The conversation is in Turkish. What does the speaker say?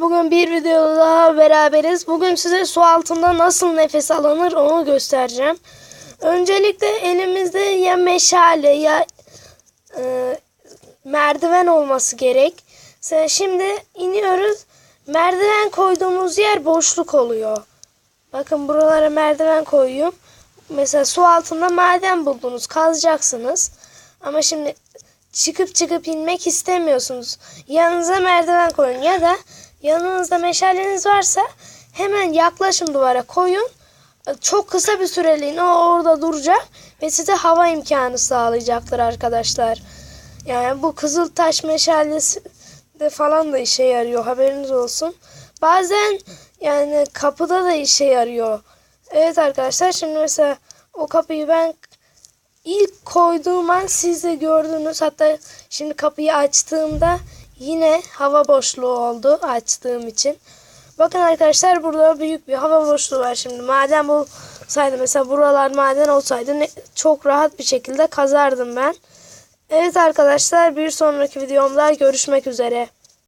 Bugün bir video daha beraberiz. Bugün size su altında nasıl nefes alınır onu göstereceğim. Öncelikle elimizde ya meşale ya e, merdiven olması gerek. Şimdi iniyoruz. Merdiven koyduğumuz yer boşluk oluyor. Bakın buralara merdiven koyuyorum. Mesela su altında maden buldunuz, kazacaksınız. Ama şimdi çıkıp çıkıp inmek istemiyorsunuz. Yanınıza merdiven koyun ya da yanınızda meşaleniz varsa hemen yaklaşın duvara koyun. Çok kısa bir süreliğine o orada duracak ve size hava imkanı sağlayacaktır arkadaşlar. Yani bu kızıl taş meşalesi de falan da işe yarıyor haberiniz olsun. Bazen yani kapıda da işe yarıyor. Evet arkadaşlar şimdi mesela o kapıyı ben ilk koyduğum an siz de gördünüz. Hatta şimdi kapıyı açtığımda yine hava boşluğu oldu açtığım için. Bakın arkadaşlar burada büyük bir hava boşluğu var şimdi. Maden olsaydı mesela buralar maden olsaydı ne- çok rahat bir şekilde kazardım ben. Evet arkadaşlar bir sonraki videomda görüşmek üzere.